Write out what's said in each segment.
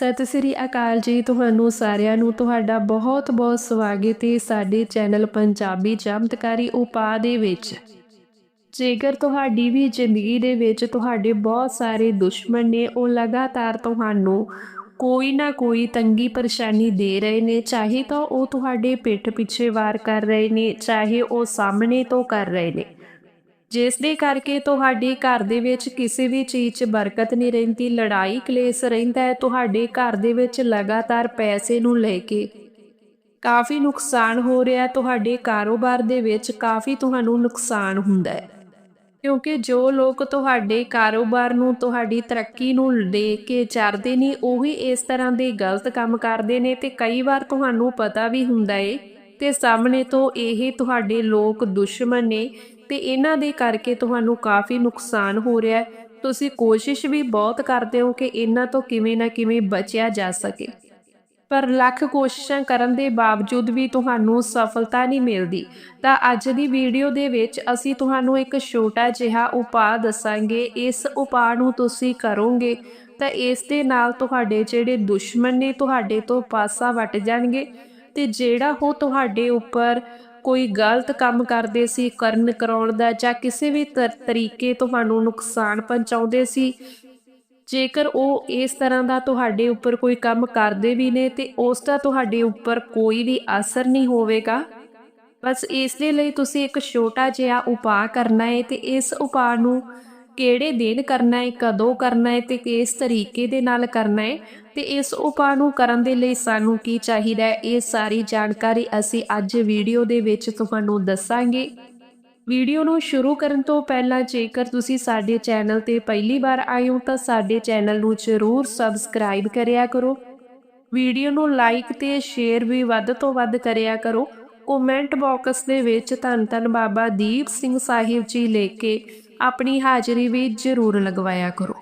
ਸਤਿ ਸ੍ਰੀ ਅਕਾਲ ਜੀ ਤੁਹਾਨੂੰ ਸਾਰਿਆਂ ਨੂੰ। ਤੁਹਾਡਾ ਬਹੁਤ-ਬਹੁਤ ਸਵਾਗਤ ਹੈ ਸਾਡੇ ਚੈਨਲ ਪੰਜਾਬੀ ਚਮਤਕਾਰੀ ਉਪਾਅ ਦੇ ਵਿੱਚ। ਜੇਕਰ ਤੁਹਾਡੀ ਵੀ ਜ਼ਿੰਦਗੀ ਦੇ ਵਿੱਚ ਤੁਹਾਡੇ ਬਹੁਤ ਸਾਰੇ ਦੁਸ਼ਮਣ ਨੇ, ਉਹ ਲਗਾਤਾਰ ਤੁਹਾਨੂੰ ਕੋਈ ਨਾ ਕੋਈ ਤੰਗੀ ਪਰੇਸ਼ਾਨੀ ਦੇ ਰਹੇ ਨੇ, ਚਾਹੇ ਤਾਂ ਉਹ ਤੁਹਾਡੇ ਪਿੱਠ ਪਿੱਛੇ ਵਾਰ ਕਰ ਰਹੇ ਨੇ, ਚਾਹੇ ਉਹ ਸਾਹਮਣੇ ਤੋਂ ਕਰ ਰਹੇ ਨੇ। ਜਿਸ ਦੇ ਕਰਕੇ ਤੁਹਾਡੇ ਘਰ ਦੇ ਵਿੱਚ ਕਿਸੇ ਵੀ ਚੀਜ਼ 'ਚ ਬਰਕਤ ਨਹੀਂ ਰਹਿੰਦੀ, ਲੜਾਈ ਕਲੇਸ਼ ਰਹਿੰਦਾ ਹੈ, ਤੁਹਾਡੇ ਘਰ ਦੇ ਵਿੱਚ ਲਗਾਤਾਰ ਪੈਸੇ ਨੂੰ ਲੈ ਕੇ ਕਾਫੀ ਨੁਕਸਾਨ ਹੋ ਰਿਹਾ, ਤੁਹਾਡੇ ਕਾਰੋਬਾਰ ਦੇ ਵਿੱਚ ਕਾਫੀ ਤੁਹਾਨੂੰ ਨੁਕਸਾਨ ਹੁੰਦਾ ਹੈ। ਕਿਉਂਕਿ ਜੋ ਲੋਕ ਤੁਹਾਡੇ ਕਾਰੋਬਾਰ ਨੂੰ, ਤੁਹਾਡੀ ਤਰੱਕੀ ਨੂੰ ਦੇਖ ਕੇ ਚਰਦੇ ਨੇ, ਉਹੀ ਇਸ ਤਰ੍ਹਾਂ ਦੇ ਗਲਤ ਕੰਮ ਕਰਦੇ ਨੇ ਤੇ ਕਈ ਵਾਰ ਤੁਹਾਨੂੰ ਪਤਾ ਵੀ ਹੁੰਦਾ ਏ ਤੇ ਸਾਹਮਣੇ ਤੋਂ ਇਹ ਤੁਹਾਡੇ ਲੋਕ ਦੁਸ਼ਮਣ ਨੇ ਤੇ ਇਹਨਾਂ ਦੇ ਕਰਕੇ ਤੁਹਾਨੂੰ ਕਾਫੀ ਨੁਕਸਾਨ ਹੋ ਰਿਹਾ ਹੈ। ਤੁਸੀਂ ਕੋਸ਼ਿਸ਼ ਵੀ ਬਹੁਤ ਕਰਦੇ ਹੋ ਕਿ ਇਹਨਾਂ ਤੋਂ ਕਿਵੇਂ ਨਾ ਕਿਵੇਂ ਬਚਿਆ ਜਾ ਸਕੇ। ਪਰ ਲੱਖ ਕੋਸ਼ਿਸ਼ਾਂ ਕਰਨ ਦੇ ਬਾਵਜੂਦ ਵੀ ਤੁਹਾਨੂੰ ਸਫਲਤਾ ਨਹੀਂ ਮਿਲਦੀ। ਤਾਂ ਅੱਜ ਦੀ ਵੀਡੀਓ ਦੇ ਵਿੱਚ ਅਸੀਂ ਤੁਹਾਨੂੰ ਇੱਕ ਛੋਟਾ ਜਿਹਾ ਉਪਾਅ ਦੱਸਾਂਗੇ। ਇਸ ਉਪਾਅ ਨੂੰ ਤੁਸੀਂ ਕਰੋਗੇ ਤਾਂ ਇਸ ਦੇ ਨਾਲ ਤੁਹਾਡੇ ਜਿਹੜੇ ਦੁਸ਼ਮਣ ਨੇ ਤੁਹਾਡੇ ਤੋਂ ਪਾਸਾ ਵਟ ਜਾਣਗੇ। ਤੇ ਜਿਹੜਾ ਉਹ ਤੁਹਾਡੇ ਉੱਪਰ ਕੋਈ ਗਲਤ ਕੰਮ ਕਰਦੇ ਸੀ, ਕਰਨ ਕਰਾਉਣ ਦਾ ਜਾਂ ਕਿਸੇ ਵੀ ਤਰੀਕੇ ਤੁਹਾਨੂੰ ਨੁਕਸਾਨ ਪਹੁੰਚਾਉਂਦੇ ਸੀ, ਜੇਕਰ ਉਹ ਇਸ ਤਰ੍ਹਾਂ ਦਾ ਤੁਹਾਡੇ ਉੱਪਰ ਕੋਈ ਕੰਮ ਕਰਦੇ ਵੀ ਨੇ ਤੇ ਉਸ ਦਾ ਤੁਹਾਡੇ ਉੱਪਰ ਕੋਈ ਵੀ ਅਸਰ ਨਹੀਂ ਹੋਵੇਗਾ? ਬਸ ਇਸ ਦੇ ਲਈ ਤੁਸੀਂ ਇੱਕ ਛੋਟਾ ਜਿਹਾ ਉਪਾਅ ਕਰਨਾ ਹੈ ਤੇ ਇਸ ਉਪਾਅ ਨੂੰ ਕਿਹੜੇ ਦਿਨ ਕਰਨਾ ਹੈ ਕਦੋਂ ਕਰਨਾ ਹੈ ਤੇ ਕਿਸ ਤਰੀਕੇ ਦੇ ਨਾਲ ਕਰਨਾ ਹੈ ਤੇ ਇਸ ਉਪਾਅ ਨੂੰ ਕਰਨ ਦੇ ਲਈ ਸਾਨੂੰ ਕੀ ਚਾਹੀਦਾ ਹੈ ਇਹ ਸਾਰੀ ਜਾਣਕਾਰੀ ਅਸੀਂ ਅੱਜ ਵੀਡੀਓ ਦੇ ਵਿੱਚ ਤੁਹਾਨੂੰ ਦੱਸਾਂਗੇ। ਵੀਡੀਓ ਨੂੰ ਸ਼ੁਰੂ ਕਰਨ ਤੋਂ ਪਹਿਲਾਂ ਜੇਕਰ ਤੁਸੀਂ ਸਾਡੇ ਚੈਨਲ ਤੇ ਪਹਿਲੀ ਵਾਰ ਆਏ ਹੋ ਤਾਂ ਸਾਡੇ ਚੈਨਲ ਨੂੰ ਜ਼ਰੂਰ ਸਬਸਕ੍ਰਾਈਬ ਕਰਿਆ ਕਰੋ। ਵੀਡੀਓ ਨੂੰ ਲਾਈਕ ਤੇ ਸ਼ੇਅਰ ਵੀ ਵੱਧ ਤੋਂ ਵੱਧ ਕਰਿਆ ਕਰੋ। ਕਮੈਂਟ ਬਾਕਸ ਦੇ ਵਿੱਚ ਧੰਨ ਧੰਨ ਬਾਬਾ ਦੀਪ ਸਿੰਘ ਸਾਹਿਬ ਜੀ ਲਿਖ ਕੇ ਆਪਣੀ ਹਾਜ਼ਰੀ ਵੀ ਜ਼ਰੂਰ ਲਗਵਾਇਆ ਕਰੋ।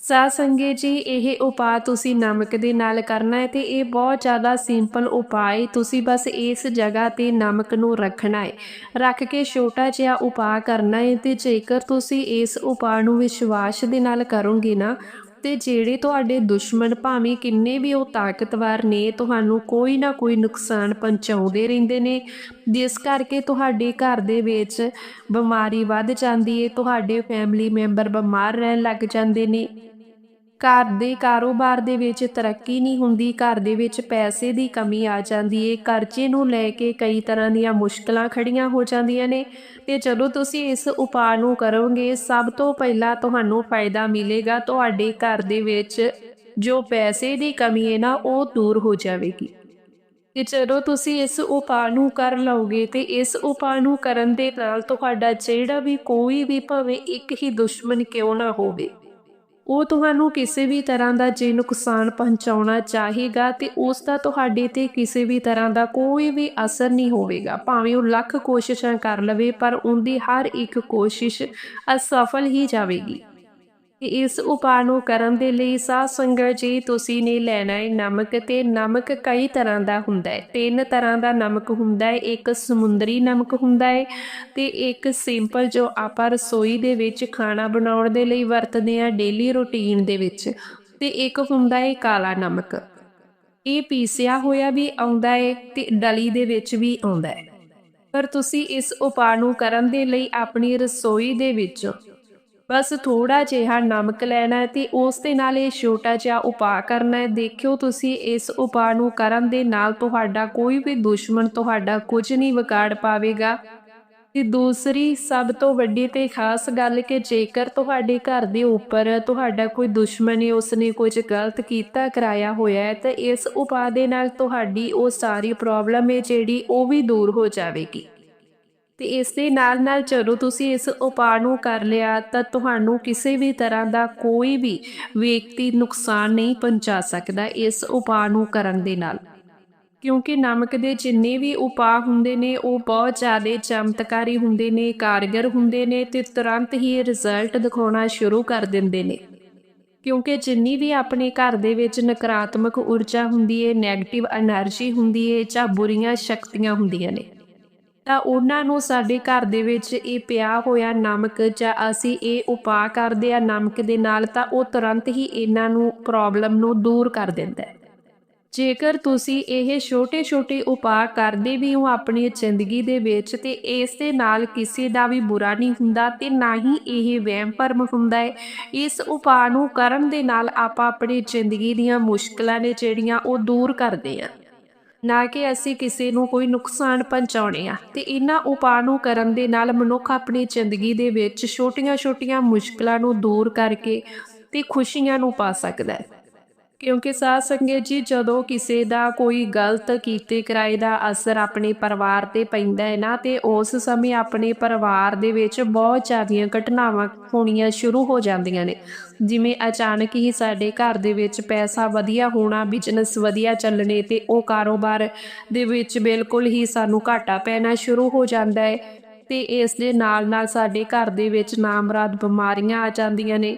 ਸਾ ਸੰਗੇ ਜੀ, ਇਹ ਉਪਾਅ ਤੁਸੀਂ ਨਮਕ ਦੇ ਨਾਲ ਕਰਨਾ ਹੈ ਤੇ ਇਹ ਬਹੁਤ ਜ਼ਿਆਦਾ ਸਿੰਪਲ ਉਪਾਅ ਹੈ ਤੁਸੀਂ ਬਸ ਇਸ ਜਗ੍ਹਾ ਤੇ ਨਮਕ ਨੂੰ ਰੱਖਣਾ ਹੈ ਰੱਖ ਕੇ ਛੋਟਾ ਜਿਹਾ ਉਪਾਅ ਕਰਨਾ ਹੈ ਤੇ ਜੇਕਰ ਤੁਸੀਂ ਇਸ ਉਪਾਅ ਨੂੰ ਵਿਸ਼ਵਾਸ ਦੇ ਨਾਲ ਕਰੋਗੇ ਨਾ ਤੇ ਜਿਹੜੇ ਤੁਹਾਡੇ ਦੁਸ਼ਮਣ ਭਾਵੇਂ ਕਿੰਨੇ ਵੀ ਉਹ ਤਾਕਤਵਰ ਨੇ, ਤੁਹਾਨੂੰ ਕੋਈ ਨਾ ਕੋਈ ਨੁਕਸਾਨ ਪਹੁੰਚਾਉਂਦੇ ਰਹਿੰਦੇ ਨੇ। ਜਿਸ ਕਰਕੇ ਤੁਹਾਡੇ ਘਰ ਦੇ ਵਿੱਚ ਬਿਮਾਰੀ ਵੱਧ ਜਾਂਦੀ ਹੈ ਤੁਹਾਡੇ ਫੈਮਿਲੀ ਮੈਂਬਰ ਬਿਮਾਰ ਰਹਿਣ ਲੱਗ ਜਾਂਦੇ ਨੇ। ਘਰ ਦੇ ਕਾਰੋਬਾਰ ਦੇ ਵਿੱਚ ਤਰੱਕੀ ਨਹੀਂ ਹੁੰਦੀ, ਘਰ ਦੇ ਵਿੱਚ ਪੈਸੇ ਦੀ ਕਮੀ ਆ ਜਾਂਦੀ ਏ, ਕਰਜ਼ੇ ਨੂੰ ਲੈ ਕੇ ਕਈ ਤਰ੍ਹਾਂ ਦੀਆਂ ਮੁਸ਼ਕਲਾਂ ਖੜੀਆਂ ਹੋ ਜਾਂਦੀਆਂ ਨੇ। ਤੇ ਜਦੋਂ ਤੁਸੀਂ ਇਸ ਉਪਾਅ ਨੂੰ ਕਰੋਗੇ, ਸਭ ਤੋਂ ਪਹਿਲਾਂ ਤੁਹਾਨੂੰ ਫਾਇਦਾ ਮਿਲੇਗਾ ਤੁਹਾਡੇ ਘਰ ਦੇ ਵਿੱਚ ਜੋ ਪੈਸੇ ਦੀ ਕਮੀ ਹੈ ਨਾ, ਉਹ ਦੂਰ ਹੋ ਜਾਵੇਗੀ। ਤੇ ਜਦੋਂ ਤੁਸੀਂ ਇਸ ਉਪਾਅ ਨੂੰ ਕਰ ਲਓਗੇ ਤੇ ਇਸ ਉਪਾਅ ਨੂੰ ਕਰਨ ਦੇ ਨਾਲ ਤੁਹਾਡਾ ਜਿਹੜਾ ਵੀ ਕੋਈ ਵੀ ਭਾਵੇਂ ਇੱਕ ਹੀ ਦੁਸ਼ਮਣ ਕਿਉਂ ਨਾ ਹੋਵੇ ਉਹ ਤੁਹਾਨੂੰ ਕਿਸੇ ਵੀ ਤਰ੍ਹਾਂ ਦਾ ਜੇ ਨੁਕਸਾਨ ਪਹੁੰਚਾਉਣਾ ਚਾਹੇਗਾ ਤੇ ਉਸ ਦਾ ਤੁਹਾਡੇ ਤੇ ਕਿਸੇ ਵੀ ਤਰ੍ਹਾਂ ਦਾ ਕੋਈ ਵੀ ਅਸਰ ਨਹੀਂ ਹੋਵੇਗਾ। ਭਾਵੇਂ ਉਹ ਲੱਖ ਕੋਸ਼ਿਸ਼ਾਂ ਕਰ ਲਵੇ, ਪਰ ਉਹਦੀ ਹਰ ਇੱਕ ਕੋਸ਼ਿਸ਼ ਅਸਫਲ ਹੀ ਜਾਵੇਗੀ। ਇਸ ਉਪਾਅ ਨੂੰ ਕਰਨ ਦੇ ਲਈ ਸਾਧ ਸੰਗਤ ਜੀ, ਤੁਸੀਂ ਨੇ ਲੈਣਾ ਹੈ ਨਮਕ ਤੇ ਨਮਕ ਕਈ ਤਰ੍ਹਾਂ ਦਾ ਹੁੰਦਾ ਹੈ ਤਿੰਨ ਤਰ੍ਹਾਂ ਦਾ ਨਮਕ ਹੁੰਦਾ ਹੈ ਇੱਕ ਸਮੁੰਦਰੀ ਨਮਕ ਹੁੰਦਾ ਹੈ ਤੇ ਇੱਕ ਸਿੰਪਲ ਜੋ ਆਪਾਂ ਰਸੋਈ ਦੇ ਵਿੱਚ ਖਾਣਾ ਬਣਾਉਣ ਦੇ ਲਈ ਵਰਤਦੇ ਆ ਡੇਲੀ ਰੁਟੀਨ ਦੇ ਵਿੱਚ ਤੇ ਇੱਕ ਹੁੰਦਾ ਹੈ ਕਾਲਾ ਨਮਕ। ਇਹ ਪੀਸਿਆ ਹੋਇਆ ਵੀ ਆਉਂਦਾ ਹੈ ਤੇ ਡਲੀ ਦੇ ਵਿੱਚ ਵੀ ਆਉਂਦਾ ਹੈ ਪਰ ਤੁਸੀਂ ਇਸ ਉਪਾਅ ਨੂੰ ਕਰਨ ਦੇ ਲਈ ਆਪਣੀ ਰਸੋਈ ਦੇ ਵਿੱਚ ਬਸ ਥੋੜਾ ਜਿਹਾ ਨਮਕ ਲੈਣਾ ਹੈ ਤੇ ਉਸ ਦੇ ਨਾਲ ਇਹ ਛੋਟਾ ਜਿਹਾ ਉਪਾਅ ਕਰਨਾ ਹੈ। ਦੇਖਿਓ ਤੁਸੀਂ ਇਸ ਉਪਾਅ ਨੂੰ ਕਰਨ ਦੇ ਨਾਲ ਤੁਹਾਡਾ ਕੋਈ ਵੀ ਦੁਸ਼ਮਣ ਤੁਹਾਡਾ ਕੁਝ ਨਹੀਂ ਵਿਗਾੜ ਪਾਵੇਗਾ। ਤੇ ਦੂਸਰੀ, ਸਭ ਤੋਂ ਵੱਡੀ ਤੇ ਖਾਸ ਗੱਲ ਕਿ ਜੇਕਰ ਤੁਹਾਡੇ ਘਰ ਦੇ ਉੱਪਰ ਤੁਹਾਡਾ ਕੋਈ ਦੁਸ਼ਮਣ ਹੈ, ਉਸਨੇ ਕੁਝ ਗਲਤ ਕੀਤਾ, ਕਰਾਇਆ ਹੋਇਆ ਹੈ, ਤਾਂ ਇਸ ਉਪਾਅ ਦੇ ਨਾਲ ਤੁਹਾਡੀ ਉਹ ਸਾਰੀ ਪ੍ਰੋਬਲਮ ਹੈ ਜਿਹੜੀ ਉਹ ਵੀ ਦੂਰ ਹੋ ਜਾਵੇਗੀ। ਤੇ ਇਸ ਦੇ ਨਾਲ ਨਾਲ ਜਦੋਂ ਤੁਸੀਂ ਇਸ ਉਪਾਅ ਨੂੰ ਕਰ ਲਿਆ ਤਾਂ ਤੁਹਾਨੂੰ ਕਿਸੇ ਵੀ ਤਰ੍ਹਾਂ ਦਾ ਕੋਈ ਵੀ ਵਿਅਕਤੀ ਨੁਕਸਾਨ ਨਹੀਂ ਪਹੁੰਚਾ ਸਕਦਾ ਇਸ ਉਪਾਅ ਨੂੰ ਕਰਨ ਦੇ ਨਾਲ। ਕਿਉਂਕਿ ਨਮਕ ਦੇ ਜਿੰਨੇ ਵੀ ਉਪਾਅ ਹੁੰਦੇ ਨੇ, ਉਹ ਬਹੁਤ ਜ਼ਿਆਦਾ ਚਮਤਕਾਰੀ ਹੁੰਦੇ ਨੇ, ਕਾਰਗਰ ਹੁੰਦੇ ਨੇ ਤੇ ਤੁਰੰਤ ਹੀ ਰਿਜ਼ਲਟ ਦਿਖਾਉਣਾ ਸ਼ੁਰੂ ਕਰ ਦਿੰਦੇ ਨੇ। ਕਿਉਂਕਿ ਜਿੰਨੀ ਵੀ ਆਪਣੇ ਘਰ ਦੇ ਵਿੱਚ ਨਕਾਰਾਤਮਕ ਊਰਜਾ ਹੁੰਦੀ ਏ ਨੈਗੇਟਿਵ એનર્ਜੀ ਹੁੰਦੀ ਏ ਜਾਂ ਬੁਰੀਆਂ ਸ਼ਕਤੀਆਂ ਹੁੰਦੀਆਂ ਨੇ ਤਾਂ ਉਹਨਾਂ ਨੂੰ ਸਾਡੇ ਘਰ ਦੇ ਵਿੱਚ ਇਹ ਪਿਆ ਹੋਇਆ ਨਮਕ ਜਾਂ ਅਸੀਂ ਇਹ ਉਪਾਅ ਕਰਦੇ ਆ ਨਮਕ ਦੇ ਨਾਲ ਤਾਂ ਉਹ ਤੁਰੰਤ ਹੀ ਇਹਨਾਂ ਨੂੰ ਪ੍ਰੋਬਲਮ ਨੂੰ ਦੂਰ ਕਰ ਦਿੰਦਾ ਹੈ। ਜੇਕਰ ਤੁਸੀਂ ਇਹ ਛੋਟੇ-ਛੋਟੇ ਉਪਾਅ ਕਰਦੇ ਵੀ ਹੋ ਆਪਣੀ ਜ਼ਿੰਦਗੀ ਦੇ ਵਿੱਚ ਤੇ ਇਸ ਦੇ ਨਾਲ ਕਿਸੇ ਦਾ ਵੀ ਬੁਰਾ ਨਹੀਂ ਹੁੰਦਾ ਤੇ ਨਾ ਹੀ ਇਹ ਵਹਿਮ ਭਰਮ ਹੁੰਦਾ ਹੈ, ਇਸ ਉਪਾਅ ਨੂੰ ਕਰਨ ਦੇ ਨਾਲ ਆਪਾਂ ਆਪਣੀ ਜ਼ਿੰਦਗੀ ਦੀਆਂ ਮੁਸ਼ਕਲਾਂ ਨੇ ਜਿਹੜੀਆਂ ਉਹ ਦੂਰ ਕਰਦੇ ਹਾਂ। ਨਾ ਕਿ ਅਸੀਂ ਕਿਸੇ ਨੂੰ ਕੋਈ ਨੁਕਸਾਨ ਪਹੁੰਚਾਉਣੇ ਆ। ਤੇ ਇਹਨਾਂ ਉਪਾਅ ਨੂੰ ਕਰਨ ਦੇ ਨਾਲ ਮਨੁੱਖ ਆਪਣੀ ਜ਼ਿੰਦਗੀ ਦੇ ਵਿੱਚ ਛੋਟੀਆਂ-ਛੋਟੀਆਂ ਮੁਸ਼ਕਲਾਂ ਨੂੰ ਦੂਰ ਕਰਕੇ ਤੇ ਖੁਸ਼ੀਆਂ ਨੂੰ ਪਾ ਸਕਦਾ ਹੈ। ਕਿਉਂਕਿ ਸਾਧ ਸੰਗਤ ਜੀ, ਜਦੋਂ ਕਿਸੇ ਦਾ ਕੋਈ ਗਲਤ ਕੀਤੇ ਕਿਰਾਏ ਦਾ ਅਸਰ ਆਪਣੇ ਪਰਿਵਾਰ ਤੇ ਪੈਂਦਾ ਹੈ ਨਾ, ਤੇ ਉਸ ਸਮੇਂ ਆਪਣੇ ਪਰਿਵਾਰ ਦੇ ਵਿੱਚ ਬਹੁਤ ਜ਼ਿਆਦੀਆਂ ਘਟਨਾਵਾਂ ਹੋਣੀਆਂ ਸ਼ੁਰੂ ਹੋ ਜਾਂਦੀਆਂ ਨੇ। ਜਿਵੇਂ ਅਚਾਨਕ ਹੀ ਸਾਡੇ ਘਰ ਦੇ ਵਿੱਚ ਪੈਸਾ ਵਧੀਆ ਹੋਣਾ ਬਿਜ਼ਨਸ ਵਧੀਆ ਚੱਲਣੇ ਤੇ ਉਹ ਕਾਰੋਬਾਰ ਦੇ ਵਿੱਚ ਬਿਲਕੁਲ ਹੀ ਸਾਨੂੰ ਘਾਟਾ ਪੈਣਾ ਸ਼ੁਰੂ ਹੋ ਜਾਂਦਾ ਹੈ ਤੇ ਇਸ ਦੇ ਨਾਲ ਨਾਲ ਸਾਡੇ ਘਰ ਦੇ ਵਿੱਚ ਨਾਮਰਾਦ ਬਿਮਾਰੀਆਂ ਆ ਜਾਂਦੀਆਂ ਨੇ।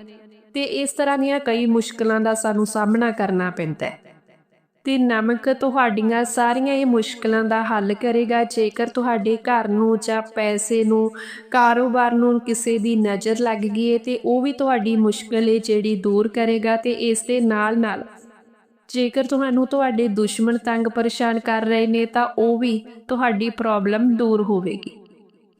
ਤੇ ਇਸ ਤਰ੍ਹਾਂ ਦੀਆਂ ਕਈ ਮੁਸ਼ਕਲਾਂ ਦਾ ਸਾਨੂੰ ਸਾਹਮਣਾ ਕਰਨਾ ਪੈਂਦਾ ਹੈ। ਤੇ ਨਮਕ ਤੁਹਾਡੀਆਂ ਸਾਰੀਆਂ ਇਹ ਮੁਸ਼ਕਲਾਂ ਦਾ ਹੱਲ ਕਰੇਗਾ। ਜੇਕਰ ਤੁਹਾਡੇ ਘਰ ਨੂੰ ਜਾਂ ਪੈਸੇ ਨੂੰ, ਕਾਰੋਬਾਰ ਨੂੰ ਕਿਸੇ ਦੀ ਨਜ਼ਰ ਲੱਗ ਗਈ ਹੈ ਤੇ ਉਹ ਵੀ ਤੁਹਾਡੀ ਮੁਸ਼ਕਲ ਹੈ ਜਿਹੜੀ ਦੂਰ ਕਰੇਗਾ ਤੇ ਇਸ ਦੇ ਨਾਲ ਨਾਲ ਜੇਕਰ ਤੁਹਾਨੂੰ ਤੁਹਾਡੇ ਦੁਸ਼ਮਣ ਤੰਗ ਪਰੇਸ਼ਾਨ ਕਰ ਰਹੇ ਨੇ, ਤਾਂ ਉਹ ਵੀ ਤੁਹਾਡੀ ਪ੍ਰੋਬਲਮ ਦੂਰ ਹੋਵੇਗੀ।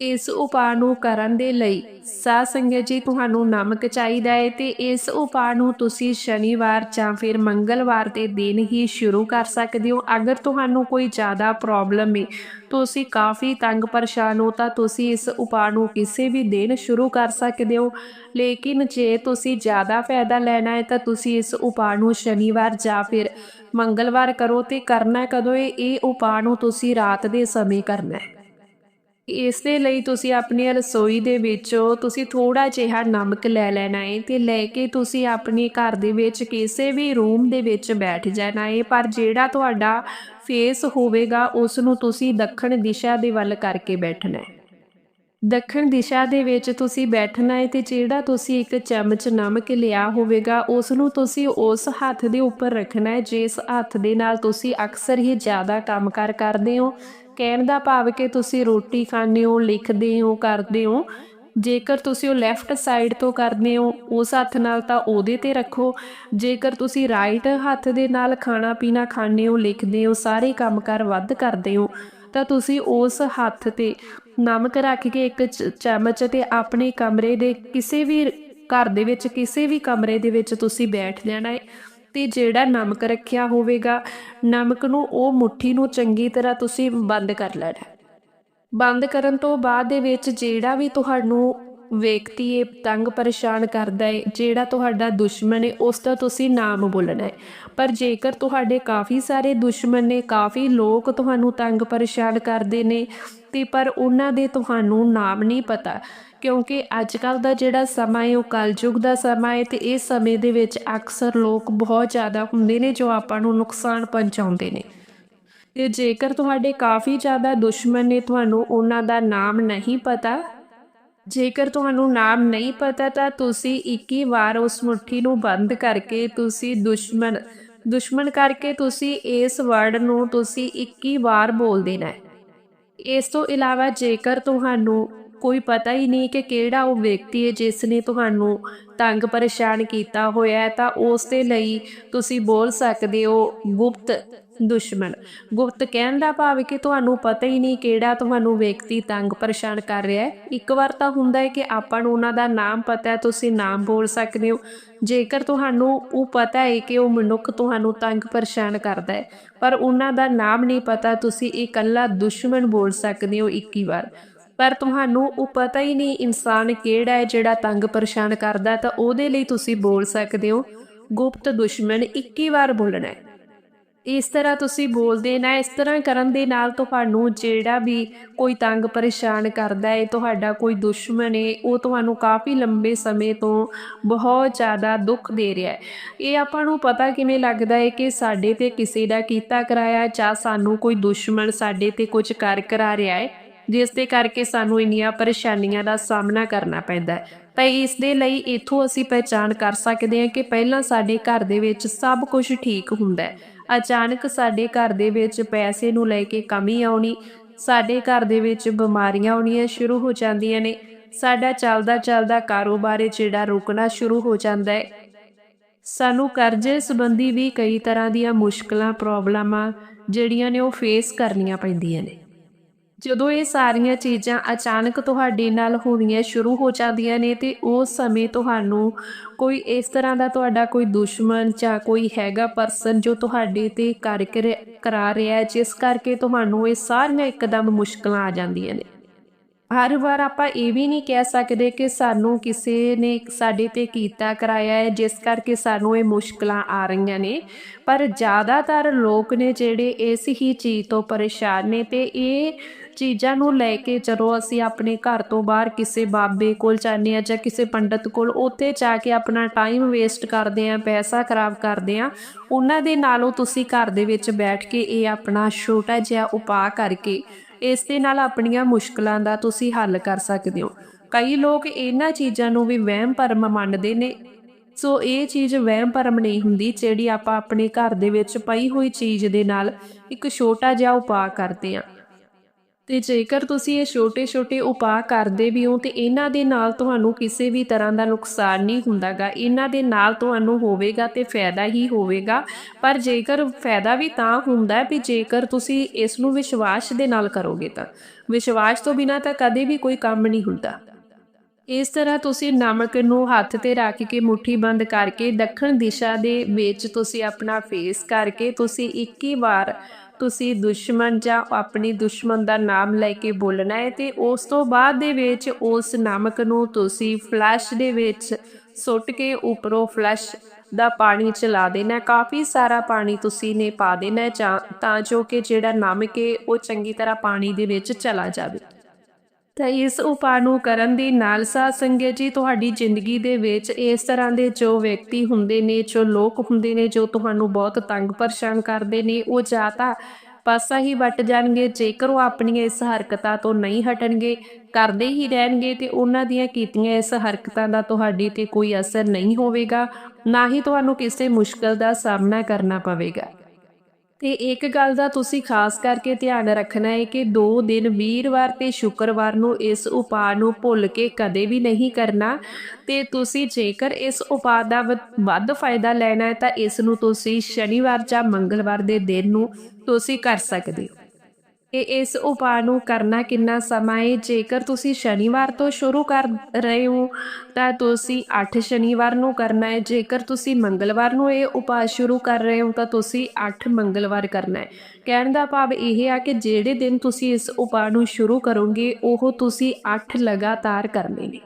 ਇਸ ਉਪਾਅ ਨੂੰ ਕਰਨ ਦੇ ਲਈ। ਸਾਧ ਸੰਗਤ ਜੀ, ਤੁਹਾਨੂੰ ਨਮਕ ਚਾਹੀਦਾ ਹੈ ਤੇ ਇਸ ਉਪਾਅ ਨੂੰ ਤੁਸੀਂ ਸ਼ਨੀਵਾਰ ਜਾਂ ਫਿਰ ਮੰਗਲਵਾਰ ਦੇ ਦਿਨ ਹੀ ਸ਼ੁਰੂ ਕਰ ਸਕਦੇ ਹੋ। ਅਗਰ ਤੁਹਾਨੂੰ ਕੋਈ ਜ਼ਿਆਦਾ ਪ੍ਰੋਬਲਮ ਹੈ ਤੁਸੀਂ ਕਾਫੀ ਤੰਗ ਪਰੇਸ਼ਾਨ ਹੋ ਤਾਂ ਤੁਸੀਂ ਇਸ ਉਪਾਅ ਨੂੰ ਕਿਸੇ ਵੀ ਦਿਨ ਸ਼ੁਰੂ ਕਰ ਸਕਦੇ ਹੋ। ਲੇਕਿਨ ਜੇ ਤੁਸੀਂ ਜ਼ਿਆਦਾ ਫਾਇਦਾ ਲੈਣਾ ਹੈ ਤਾਂ ਤੁਸੀਂ ਇਸ ਉਪਾਅ ਨੂੰ ਸ਼ਨੀਵਾਰ ਜਾਂ ਫਿਰ ਮੰਗਲਵਾਰ ਕਰੋ ਤੇ ਕਰਨਾ ਕਦੋਂ ਇਹ ਉਪਾਅ ਨੂੰ ਤੁਸੀਂ ਰਾਤ ਦੇ ਸਮੇਂ ਕਰਨਾ ਹੈ। ਇਸ ਦੇ ਲਈ ਤੁਸੀਂ ਆਪਣੀ ਰਸੋਈ ਦੇ ਵਿੱਚੋਂ ਤੁਸੀਂ ਥੋੜਾ ਜਿਹਾ ਨਮਕ ਲੈ ਲੈਣਾ ਹੈ ਤੇ ਲੈ ਕੇ ਤੁਸੀਂ ਆਪਣੇ ਘਰ ਦੇ ਵਿੱਚ ਕਿਸੇ ਵੀ ਰੂਮ ਦੇ ਵਿੱਚ ਬੈਠ ਜਾਣਾ ਹੈ ਪਰ ਜਿਹੜਾ ਤੁਹਾਡਾ ਫੇਸ ਹੋਵੇਗਾ ਉਸ ਨੂੰ ਤੁਸੀਂ ਦੱਖਣ ਦਿਸ਼ਾ ਦੇ ਵੱਲ ਕਰਕੇ ਬੈਠਣਾ ਹੈ ਦੱਖਣ ਦਿਸ਼ਾ ਦੇ ਵਿੱਚ ਤੁਸੀਂ ਬੈਠਣਾ ਹੈ ਤੇ ਜਿਹੜਾ ਤੁਸੀਂ ਇੱਕ ਚਮਚ ਨਮਕ ਲਿਆ ਹੋਵੇਗਾ ਉਸ ਨੂੰ ਤੁਸੀਂ ਉਸ ਹੱਥ ਦੇ ਉੱਪਰ ਰੱਖਣਾ ਹੈ ਜਿਸ ਹੱਥ ਦੇ ਨਾਲ ਤੁਸੀਂ ਅਕਸਰ ਹੀ ਜ਼ਿਆਦਾ ਕੰਮਕਾਰ ਕਰਦੇ ਹੋ। ਕਹਿਣ ਦਾ ਭਾਵ ਕਿ ਤੁਸੀਂ ਰੋਟੀ ਖਾਂਦੇ ਹੋ, ਲਿਖਦੇ ਹੋ, ਕਰਦੇ ਹੋ। ਜੇਕਰ ਤੁਸੀਂ ਉਹ ਲੈਫਟ ਸਾਈਡ ਤੋਂ ਕਰਦੇ ਹੋ, ਉਸ ਹੱਥ ਨਾਲ ਤਾਂ ਉਹਦੇ ਤੇ ਰੱਖੋ। ਜੇਕਰ ਤੁਸੀਂ ਰਾਈਟ ਹੱਥ ਦੇ ਨਾਲ ਖਾਣਾ ਪੀਣਾ ਖਾਂਦੇ ਹੋ, ਲਿਖਦੇ ਹੋ, ਸਾਰੇ ਕੰਮਕਾਰ ਵੱਧ ਕਰਦੇ ਹੋ, ਤਾਂ ਤੁਸੀਂ ਉਸ ਹੱਥ ਤੇ ਨਮਕ ਰੱਖ ਕੇ ਇੱਕ ਚਮਚ ਤੇ ਆਪਣੇ ਕਮਰੇ ਦੇ ਕਿਸੇ ਵੀ ਘਰ ਦੇ ਵਿੱਚ, ਕਿਸੇ ਵੀ ਕਮਰੇ ਦੇ ਵਿੱਚ ਤੁਸੀਂ ਬੈਠ ਜਾਣਾ ਹੈ ਤੇ ਜਿਹੜਾ ਨਮਕ ਰੱਖਿਆ ਹੋਵੇਗਾ, ਨਮਕ ਨੂੰ ਉਹ ਮੁਠੀ ਨੂੰ ਚੰਗੀ ਤਰ੍ਹਾਂ ਤੁਸੀਂ ਬੰਦ ਕਰ ਲੈਣਾ। ਬੰਦ ਕਰਨ ਤੋਂ ਬਾਅਦ ਦੇ ਵਿੱਚ ਜਿਹੜਾ ਵੀ ਤੁਹਾਨੂੰ ਵਿਅਕਤੀ ਇਹ ਤੰਗ ਪਰੇਸ਼ਾਨ ਕਰਦਾ ਹੈ ਜਿਹੜਾ ਤੁਹਾਡਾ ਦੁਸ਼ਮਣ ਹੈ ਉਸ ਦਾ ਤੁਸੀਂ ਨਾਮ ਬੋਲਣਾ ਹੈ ਪਰ ਜੇਕਰ ਤੁਹਾਡੇ ਕਾਫੀ ਸਾਰੇ ਦੁਸ਼ਮਣ ਨੇ, ਕਾਫੀ ਲੋਕ ਤੁਹਾਨੂੰ ਤੰਗ ਪਰੇਸ਼ਾਨ ਕਰਦੇ ਨੇ, ਤੇ ਪਰ ਉਹਨਾਂ ਦੇ ਤੁਹਾਨੂੰ ਨਾਮ ਨਹੀਂ ਪਤਾ ਕਿਉਂਕਿ ਅੱਜ ਕੱਲ ਦਾ ਜਿਹੜਾ ਸਮਾਂ ਹੈ, ਉਹ ਕਲਯੁਗ ਦਾ ਸਮਾਂ ਹੈ ਤੇ ਇਸ ਸਮੇਂ ਦੇ ਵਿੱਚ ਅਕਸਰ ਲੋਕ ਬਹੁਤ ਜ਼ਿਆਦਾ ਹੁੰਦੇ ਨੇ ਜੋ ਆਪਾਂ ਨੂੰ ਨੁਕਸਾਨ ਪਹੁੰਚਾਉਂਦੇ ਨੇ। ਤੇ ਜੇਕਰ ਤੁਹਾਡੇ ਕਾਫੀ ਜ਼ਿਆਦਾ ਦੁਸ਼ਮਣ ਨੇ, ਤੁਹਾਨੂੰ ਉਹਨਾਂ ਦਾ ਨਾਮ ਨਹੀਂ ਪਤਾ, ਜੇਕਰ ਤੁਹਾਨੂੰ ਨਾਮ ਨਹੀਂ ਪਤਾ ਤਾਂ ਤੁਸੀਂ 21 ਵਾਰ ਉਸ ਮੁੱਠੀ ਨੂੰ ਬੰਦ ਕਰਕੇ ਤੁਸੀਂ ਦੁਸ਼ਮਣ ਦੁਸ਼ਮਣ ਕਰਕੇ ਤੁਸੀਂ ਇਸ ਵਰਡ ਨੂੰ ਤੁਸੀਂ 21 ਵਾਰ ਬੋਲ ਦੇਣਾ ਹੈ ਇਸ ਤੋਂ ਇਲਾਵਾ ਜੇਕਰ ਤੁਹਾਨੂੰ ਕੋਈ ਪਤਾ ਹੀ ਨਹੀਂ ਕਿ ਕਿਹੜਾ ਉਹ ਵਿਅਕਤੀ ਹੈ ਜਿਸ ਨੇ ਤੁਹਾਨੂੰ ਤੰਗ ਪਰੇਸ਼ਾਨ ਕੀਤਾ ਹੋਇਆ ਹੈ, ਤਾਂ ਉਸ ਦੇ ਲਈ ਤੁਸੀਂ ਬੋਲ ਸਕਦੇ ਹੋ ਗੁਪਤ ਦੁਸ਼ਮਣ। ਗੁਪਤ ਕਹਿਣ ਦਾ ਭਾਵ ਕਿ ਤੁਹਾਨੂੰ ਪਤਾ ਹੀ ਨਹੀਂ ਕਿਹੜਾ ਤੁਹਾਨੂੰ ਵਿਅਕਤੀ ਤੰਗ ਪਰੇਸ਼ਾਨ ਕਰ ਰਿਹਾ ਹੈ। ਇੱਕ ਵਾਰ ਤਾਂ ਹੁੰਦਾ ਹੈ ਕਿ ਆਪਾਂ ਨੂੰ ਉਹਨਾਂ ਦਾ ਨਾਮ ਪਤਾ ਹੈ, ਤੁਸੀਂ ਨਾਮ ਬੋਲ ਸਕਦੇ ਹੋ। ਜੇਕਰ ਤੁਹਾਨੂੰ ਉਹ ਪਤਾ ਹੈ ਕਿ ਉਹ ਮਨੁੱਖ ਤੁਹਾਨੂੰ ਤੰਗ ਪਰੇਸ਼ਾਨ ਕਰਦਾ ਹੈ, ਪਰ ਉਹਨਾਂ ਦਾ ਨਾਮ ਨਹੀਂ ਪਤਾ, ਤੁਸੀਂ ਇਕੱਲਾ ਦੁਸ਼ਮਣ ਬੋਲ ਸਕਦੇ ਹੋ 21 ਵਾਰ। ਪਰ ਤੁਹਾਨੂੰ ਉਹ ਪਤਾ ਹੀ ਨਹੀਂ ਇਨਸਾਨ ਕਿਹੜਾ ਹੈ, ਜਿਹੜਾ ਤੰਗ ਪਰੇਸ਼ਾਨ ਕਰਦਾ ਤਾਂ ਉਹਦੇ ਲਈ ਤੁਸੀਂ ਬੋਲ ਸਕਦੇ ਹੋ, ਗੁਪਤ ਦੁਸ਼ਮਣ 21 ਵਾਰ ਬੋਲਣਾ ਹੈ। ਇਸ ਤਰ੍ਹਾਂ ਤੁਸੀਂ ਬੋਲਦੇ ਨਾ, ਇਸ ਤਰ੍ਹਾਂ ਕਰਨ ਦੇ ਨਾਲ ਤੁਹਾਨੂੰ ਜਿਹੜਾ ਵੀ ਕੋਈ ਤੰਗ ਪਰੇਸ਼ਾਨ ਕਰਦਾ ਹੈ, ਤੁਹਾਡਾ ਕੋਈ ਦੁਸ਼ਮਣ ਹੈ, ਉਹ ਤੁਹਾਨੂੰ ਕਾਫੀ ਲੰਬੇ ਸਮੇਂ ਤੋਂ ਬਹੁਤ ਜ਼ਿਆਦਾ ਦੁੱਖ ਦੇ ਰਿਹਾ ਹੈ। ਇਹ ਆਪਾਂ ਨੂੰ ਪਤਾ ਕਿਵੇਂ ਲੱਗਦਾ ਹੈ ਕਿ ਸਾਡੇ ਤੇ ਕਿਸੇ ਦਾ ਕੀਤਾ ਕਰਾਇਆ ਜਾਂ ਸਾਨੂੰ ਕੋਈ ਦੁਸ਼ਮਣ ਸਾਡੇ ਤੇ ਕੁਝ ਕਰ ਕਰਾ ਰਿਹਾ ਹੈ ਜਿਸ ਦੇ ਕਰਕੇ ਸਾਨੂੰ ਇੰਨੀਆਂ ਪਰੇਸ਼ਾਨੀਆਂ ਦਾ ਸਾਹਮਣਾ ਕਰਨਾ ਪੈਂਦਾ ਹੈ। ਤਾਂ ਇਸ ਦੇ ਲਈ ਇਥੋਂ ਅਸੀਂ ਪਹਿਚਾਨ ਕਰ ਸਕਦੇ ਹਾਂ ਕਿ ਪਹਿਲਾਂ ਸਾਡੇ ਘਰ ਦੇ ਵਿੱਚ ਸਭ ਕੁਝ ਠੀਕ ਹੁੰਦਾ ਹੈ। ਅਚਾਨਕ ਸਾਡੇ ਘਰ ਦੇ ਵਿੱਚ ਪੈਸੇ ਨੂੰ ਲੈ ਕੇ ਕਮੀ ਆਉਣੀ, ਸਾਡੇ ਘਰ ਦੇ ਵਿੱਚ ਬਿਮਾਰੀਆਂ ਆਉਣੀਆਂ ਸ਼ੁਰੂ ਹੋ ਜਾਂਦੀਆਂ ਨੇ। ਸਾਡਾ ਚੱਲਦਾ ਚੱਲਦਾ ਕਾਰੋਬਾਰ ਜਿਹੜਾ ਰੁਕਣਾ ਸ਼ੁਰੂ ਹੋ ਜਾਂਦਾ ਹੈ। ਸਾਨੂੰ ਕਰਜ਼ੇ ਸੰਬੰਧੀ ਵੀ ਕਈ ਤਰ੍ਹਾਂ ਦੀਆਂ ਮੁਸ਼ਕਲਾਂ, ਪ੍ਰੋਬਲਮਾਂ ਜਿਹੜੀਆਂ ਨੇ ਉਹ ਫੇਸ ਕਰਨੀਆਂ ਪੈਂਦੀਆਂ ਨੇ। ਜਦੋਂ ਇਹ ਸਾਰੀਆਂ ਚੀਜ਼ਾਂ ਅਚਾਨਕ ਤੁਹਾਡੇ ਨਾਲ ਹੋਣੀਆਂ ਸ਼ੁਰੂ ਹੋ ਜਾਂਦੀਆਂ ਨੇ ਤੇ ਉਸ ਸਮੇਂ ਤੁਹਾਨੂੰ ਕੋਈ ਇਸ ਤਰ੍ਹਾਂ ਦਾ ਤੁਹਾਡਾ ਕੋਈ ਦੁਸ਼ਮਣ ਜਾਂ ਕੋਈ ਹੈਗਾ ਪਰਸਨ ਜੋ ਤੁਹਾਡੇ ਤੇ ਕਰ ਕਰ- ਕਰਾ ਰਿਹਾ ਜਿਸ ਕਰਕੇ ਤੁਹਾਨੂੰ ਇਹ ਸਾਰੀਆਂ ਇੱਕਦਮ ਮੁਸ਼ਕਲਾਂ ਆ ਜਾਂਦੀਆਂ ਨੇ। ਹਰ ਵਾਰ ਆਪਾਂ ਇਹ ਵੀ ਨਹੀਂ ਕਹਿ ਸਕਦੇ ਕਿ ਸਾਨੂੰ ਕਿਸੇ ਨੇ ਸਾਡੇ ਤੇ ਕੀਤਾ ਕਰਾਇਆ ਹੈ, ਜਿਸ ਕਰਕੇ ਸਾਨੂੰ ਇਹ ਮੁਸ਼ਕਲਾਂ ਆ ਰਹੀਆਂ ਨੇ। ਪਰ ਜ਼ਿਆਦਾਤਰ ਲੋਕ ਨੇ ਜਿਹੜੇ ਇਸ ਹੀ ਚੀਜ਼ ਤੋਂ ਪਰੇਸ਼ਾਨ ਨੇ ਤੇ ਇਹ ਚੀਜ਼ਾਂ ਨੂੰ ਲੈ ਕੇ ਜਦੋਂ ਅਸੀਂ ਆਪਣੇ ਘਰ ਤੋਂ ਬਾਹਰ ਕਿਸੇ ਬਾਬੇ ਕੋਲ ਜਾਂਦੇ ਆ ਜਾਂ ਕਿਸੇ ਪੰਡਤ ਕੋਲ, ਉੱਥੇ ਜਾ ਕੇ ਆਪਣਾ ਟਾਈਮ ਵੇਸਟ ਕਰਦੇ ਆ ਪੈਸਾ ਖਰਾਬ ਕਰਦੇ ਆ ਉਹਨਾਂ ਦੇ ਨਾਲੋਂ ਤੁਸੀਂ ਘਰ ਦੇ ਵਿੱਚ ਬੈਠ ਕੇ ਇਹ ਆਪਣਾ ਛੋਟਾ ਜਿਹਾ ਉਪਾਅ ਕਰਕੇ ਇਸ ਦੇ ਨਾਲ ਆਪਣੀਆਂ ਮੁਸ਼ਕਲਾਂ ਦਾ ਤੁਸੀਂ ਹੱਲ ਕਰ ਸਕਦੇ ਹੋ। ਕਈ ਲੋਕ ਇਹਨਾਂ ਚੀਜ਼ਾਂ ਨੂੰ ਵੀ ਵਹਿਮ ਭਰਮ ਮੰਨਦੇ ਨੇ। ਸੋ ਇਹ ਚੀਜ਼ ਵਹਿਮ ਭਰਮ ਨਹੀਂ ਹੁੰਦੀ, ਜਿਹੜੀ ਆਪਾਂ ਆਪਣੇ ਘਰ ਦੇ ਵਿੱਚ ਪਈ ਹੋਈ ਚੀਜ਼ ਦੇ ਨਾਲ ਇੱਕ ਛੋਟਾ ਜਿਹਾ ਉਪਾਅ ਕਰਦੇ ਆ ਤੇ ਜੇਕਰ ਤੁਸੀਂ ਇਹ ਛੋਟੇ-ਛੋਟੇ ਉਪਾਅ ਕਰਦੇ ਵੀ ਹੋ, ਤੇ ਇਹਨਾਂ ਦੇ ਨਾਲ ਤੁਹਾਨੂੰ ਕਿਸੇ ਵੀ ਤਰ੍ਹਾਂ ਦਾ ਨੁਕਸਾਨ ਨਹੀਂ ਹੁੰਦਾਗਾ। ਇਹਨਾਂ ਦੇ ਨਾਲ ਤੁਹਾਨੂੰ ਹੋਵੇਗਾ ਤੇ ਫਾਇਦਾ ਹੀ ਹੋਵੇਗਾ। ਪਰ ਜੇਕਰ ਫਾਇਦਾ ਵੀ ਤਾਂ ਹੁੰਦਾ ਵੀ ਜੇਕਰ ਤੁਸੀਂ ਇਸ ਨੂੰ ਵਿਸ਼ਵਾਸ ਦੇ ਨਾਲ ਕਰੋਗੇ ਤਾਂ। ਵਿਸ਼ਵਾਸ ਤੋਂ ਬਿਨਾ ਤਾਂ ਕਦੇ ਵੀ ਕੋਈ ਕੰਮ ਨਹੀਂ ਹੁੰਦਾ। ਇਸ ਤਰ੍ਹਾਂ ਤੁਸੀਂ ਨਮਕ ਨੂੰ ਹੱਥ ਤੇ ਰੱਖ ਕੇ ਮੁਠੀ ਬੰਦ ਕਰਕੇ ਦੱਖਣ ਦਿਸ਼ਾ ਦੇ ਵਿੱਚ ਤੁਸੀਂ ਆਪਣਾ ਫੇਸ ਕਰਕੇ ਤੁਸੀਂ 21 ਵਾਰ ਤੁਸੀਂ ਦੁਸ਼ਮਣ ਜਾਂ ਆਪਣੀ ਦੁਸ਼ਮਣ ਦਾ ਨਾਮ ਲੈ ਕੇ ਬੋਲਣਾ ਹੈ ਤੇ ਉਸ ਤੋਂ ਬਾਅਦ ਦੇ ਵਿੱਚ ਉਸ ਨਮਕ ਨੂੰ ਤੁਸੀਂ ਫਲੈਸ਼ ਦੇ ਵਿੱਚ ਸੁੱਟ ਕੇ ਉੱਪਰੋਂ ਫਲੈਸ਼ ਦਾ ਪਾਣੀ ਚਲਾ ਦੇਣਾ ਕਾਫੀ ਸਾਰਾ ਪਾਣੀ ਤੁਸੀਂ ਨੇ ਪਾ ਦੇਣਾ ਹੈ ਤਾਂ ਜੋ ਕਿ ਜਿਹੜਾ ਨਮਕ ਹੈ ਉਹ ਚੰਗੀ ਤਰ੍ਹਾਂ ਪਾਣੀ ਦੇ ਵਿੱਚ ਚਲਾ ਜਾਵੇ। ਤਾਂ ਇਸ ਉਪਾਅ ਨੂੰ ਕਰਨ ਦੇ ਨਾਲ ਸਾਧ ਸੰਗਤ ਜੀ ਤੁਹਾਡੀ ਜ਼ਿੰਦਗੀ ਦੇ ਵਿੱਚ ਇਸ ਤਰ੍ਹਾਂ ਦੇ ਜੋ ਵਿਅਕਤੀ ਹੁੰਦੇ ਨੇ, ਜੋ ਲੋਕ ਹੁੰਦੇ ਨੇ, ਜੋ ਤੁਹਾਨੂੰ ਬਹੁਤ ਤੰਗ ਪਰੇਸ਼ਾਨ ਕਰਦੇ ਨੇ, ਉਹ ਜਾਂ ਤਾਂ ਪਾਸਾ ਹੀ ਵੱਟ ਜਾਣਗੇ, ਜੇਕਰ ਉਹ ਆਪਣੀਆਂ ਇਸ ਹਰਕਤਾਂ ਤੋਂ ਨਹੀਂ ਹਟਣਗੇ, ਕਰਦੇ ਹੀ ਰਹਿਣਗੇ ਤੇ ਉਹਨਾਂ ਦੀਆਂ ਕੀਤੀਆਂ ਇਸ ਹਰਕਤਾਂ ਦਾ ਤੁਹਾਡੀ ਤੇ ਕੋਈ ਅਸਰ ਨਹੀਂ ਹੋਵੇਗਾ, ਨਾ ਹੀ ਤੁਹਾਨੂੰ ਕਿਸੇ ਮੁਸ਼ਕਲ ਦਾ ਸਾਹਮਣਾ ਕਰਨਾ ਪਵੇਗਾ। ਤੇ ਇੱਕ ਗੱਲ ਦਾ ਤੁਸੀਂ ਖਾਸ ਕਰਕੇ ਧਿਆਨ ਰੱਖਣਾ ਹੈ ਕਿ 2 ਦਿਨ ਵੀਰਵਾਰ ਤੇ ਸ਼ੁੱਕਰਵਾਰ ਨੂੰ ਇਸ ਉਪਾਅ ਨੂੰ ਭੁੱਲ ਕੇ ਕਦੇ ਵੀ ਨਹੀਂ ਕਰਨਾ। ਤੇ ਤੁਸੀਂ ਜੇਕਰ ਇਸ ਉਪਾਅ ਦਾ ਵ- ਵੱਧ ਫਾਇਦਾ ਲੈਣਾ ਹੈ ਤਾਂ ਇਸ ਨੂੰ ਤੁਸੀਂ ਸ਼ਨੀਵਾਰ ਜਾਂ ਮੰਗਲਵਾਰ ਦੇ ਦਿਨ ਨੂੰ ਤੁਸੀਂ ਕਰ ਸਕਦੇ ਹੋ। ਇਹ ਇਸ ਉਪਾਅ ਨੂੰ ਕਰਨਾ ਕਿੰਨਾ ਸਮਾਂ ਹੈ ਜੇਕਰ ਤੁਸੀਂ ਸ਼ਨੀਵਾਰ ਤੋਂ ਸ਼ੁਰੂ ਕਰ ਰਹੇ ਹੋ, ਤਾਂ ਤੁਸੀਂ 8 ਸ਼ਨੀਵਾਰ ਨੂੰ ਕਰਨਾ ਹੈ ਜੇਕਰ ਤੁਸੀਂ ਮੰਗਲਵਾਰ ਨੂੰ ਇਹ ਉਪਾਅ ਸ਼ੁਰੂ ਕਰ ਰਹੇ ਹੋ, ਤਾਂ ਤੁਸੀਂ 8 ਮੰਗਲਵਾਰ ਕਰਨਾ ਹੈ ਕਹਿਣ ਦਾ ਭਾਵ ਇਹ ਆ ਕਿ ਜਿਹੜੇ ਦਿਨ ਤੁਸੀਂ ਇਸ ਉਪਾਅ ਨੂੰ ਸ਼ੁਰੂ ਕਰੋਗੇ, ਉਹ ਤੁਸੀਂ 8 ਲਗਾਤਾਰ ਕਰਨੇ ਨੇ।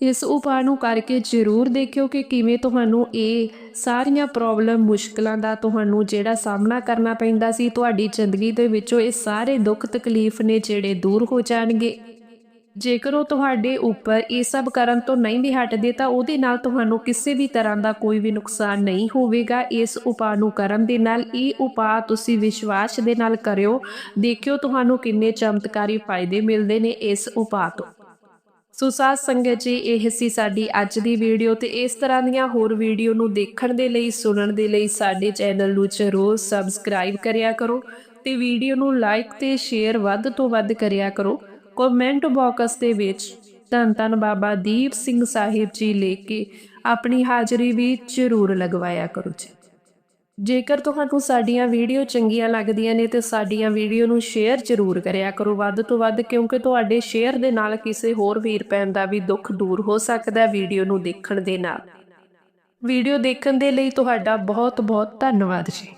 ਇਸ ਉਪਾਅ ਨੂੰ ਕਰਕੇ ਜ਼ਰੂਰ ਦੇਖਿਓ ਕਿ ਕਿਵੇਂ ਤੁਹਾਨੂੰ ਇਹ ਸਾਰੀਆਂ ਪ੍ਰੋਬਲਮ ਮੁਸ਼ਕਲਾਂ ਦਾ ਤੁਹਾਨੂੰ ਜਿਹੜਾ ਸਾਹਮਣਾ ਕਰਨਾ ਪੈਂਦਾ ਸੀ, ਤੁਹਾਡੀ ਜ਼ਿੰਦਗੀ ਦੇ ਵਿੱਚੋਂ ਇਹ ਸਾਰੇ ਦੁੱਖ ਤਕਲੀਫ ਨੇ ਜਿਹੜੇ ਦੂਰ ਹੋ ਜਾਣਗੇ। ਜੇਕਰ ਉਹ ਤੁਹਾਡੇ ਉੱਪਰ ਇਹ ਸਭ ਕਰਨ ਤੋਂ ਨਹੀਂ ਵੀ ਹਟਦੇ, ਤਾਂ ਉਹਦੇ ਨਾਲ ਤੁਹਾਨੂੰ ਕਿਸੇ ਵੀ ਤਰ੍ਹਾਂ ਦਾ ਕੋਈ ਵੀ ਨੁਕਸਾਨ ਨਹੀਂ ਹੋਵੇਗਾ। ਇਸ ਉਪਾਅ ਨੂੰ ਕਰਨ ਦੇ ਨਾਲ, ਇਹ ਉਪਾਅ ਤੁਸੀਂ ਵਿਸ਼ਵਾਸ ਦੇ ਨਾਲ ਕਰਿਓ। ਦੇਖਿਓ ਤੁਹਾਨੂੰ ਕਿੰਨੇ ਚਮਤਕਾਰੀ ਫਾਇਦੇ ਮਿਲਦੇ ਨੇ ਇਸ ਉਪਾਅ ਤੋਂ। ਸੋ ਸਾਧ ਸੰਗਤ ਜੀ, ਇਹ ਸੀ ਸਾਡੀ ਅੱਜ ਦੀ ਵੀਡੀਓ ਤੇ ਇਸ ਤਰ੍ਹਾਂ ਦੀਆਂ ਹੋਰ ਵੀਡੀਓ ਨੂੰ ਦੇਖਣ ਦੇ ਲਈ, ਸੁਣਨ ਦੇ ਲਈ ਸਾਡੇ ਚੈਨਲ ਨੂੰ ਜ਼ਰੂਰ ਸਬਸਕ੍ਰਾਈਬ ਕਰਿਆ ਕਰੋ ਤੇ ਵੀਡੀਓ ਨੂੰ ਲਾਈਕ ਤੇ ਸ਼ੇਅਰ ਵੱਧ ਤੋਂ ਵੱਧ ਕਰਿਆ ਕਰੋ। ਕਮੈਂਟ ਬਾਕਸ ਦੇ ਵਿੱਚ ਧੰਨ ਧੰਨ ਬਾਬਾ ਦੀਪ ਸਿੰਘ ਸਾਹਿਬ ਜੀ ਲੈ ਕੇ ਆਪਣੀ ਹਾਜ਼ਰੀ ਵੀ ਜ਼ਰੂਰ ਲਗਵਾਇਆ ਕਰੋ ਜੀ। ਜੇਕਰ ਤੁਹਾਨੂੰ ਸਾਡੀਆਂ ਵੀਡੀਓ ਚੰਗੀਆਂ ਲੱਗਦੀਆਂ ਨੇ ਤੇ ਸਾਡੀਆਂ ਵੀਡੀਓ ਨੂੰ ਸ਼ੇਅਰ ਜ਼ਰੂਰ ਕਰਿਆ ਕਰੋ। ਵੱਧ ਤੋਂ ਵੱਧ ਕਿਉਂਕਿ ਤੁਹਾਡੇ ਸ਼ੇਅਰ ਦੇ ਨਾਲ ਕਿਸੇ ਹੋਰ ਵੀਰ ਭੈਣ ਦਾ ਵੀ ਦੁੱਖ ਦੂਰ ਹੋ ਸਕਦਾ ਹੈ ਵੀਡੀਓ ਨੂੰ ਦੇਖਣ ਦੇ ਨਾਲ। ਵੀਡੀਓ ਦੇਖਣ ਦੇ ਲਈ ਤੁਹਾਡਾ ਬਹੁਤ ਬਹੁਤ ਧੰਨਵਾਦ ਜੀ।